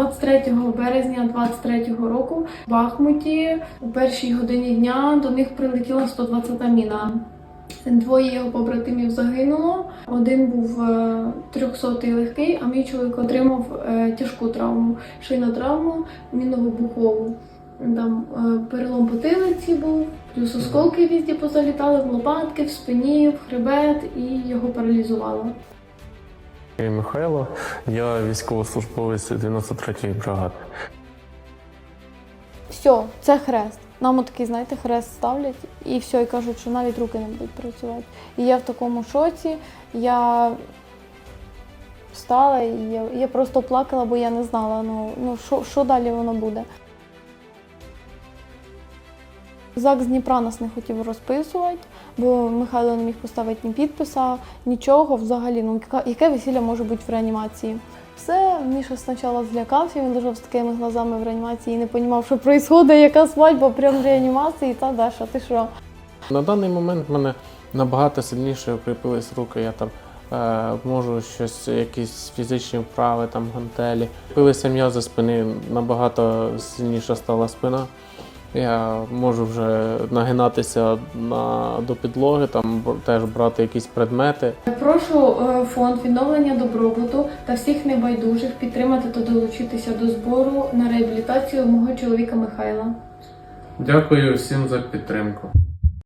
23 березня 23 року в Бахмуті у першій годині дня до них прилетіла 120-та міна. Двоє його побратимів загинуло. Один був е, 300-й легкий, а мій чоловік отримав е, тяжку травму, шийну травму, мінно-вибухову. Там е, перелом потилиці був, плюс осколки візді позалітали в лопатки, в спині, в хребет і його паралізувало. Я Михайло, я військовослужбовець 93-ї бригади. Все, це хрест. Нам отакий, знаєте, хрест ставлять і все, і кажуть, що навіть руки не будуть працювати. І я в такому шоці, я встала і я, я просто плакала, бо я не знала, ну, ну що, що далі воно буде. ЗАГС Дніпра нас не хотів розписувати, бо Михайло не міг поставити ні підписа, нічого взагалі. Ну, яке весілля може бути в реанімації? Все, Міша спочатку злякався, він лежав з такими глазами в реанімації і не розумів, що відбувається, яка свадьба прямо в реанімації, та Даша, ти що? На даний момент в мене набагато сильніше укріпились руки. Я там е, можу щось, якісь фізичні вправи, там гантелі. Пилися м'язи спини, набагато сильніша стала спина. Я можу вже нагинатися на, до підлоги, там теж брати якісь предмети. Прошу е, фонд відновлення добробуту та всіх небайдужих підтримати та долучитися до збору на реабілітацію мого чоловіка Михайла. Дякую всім за підтримку.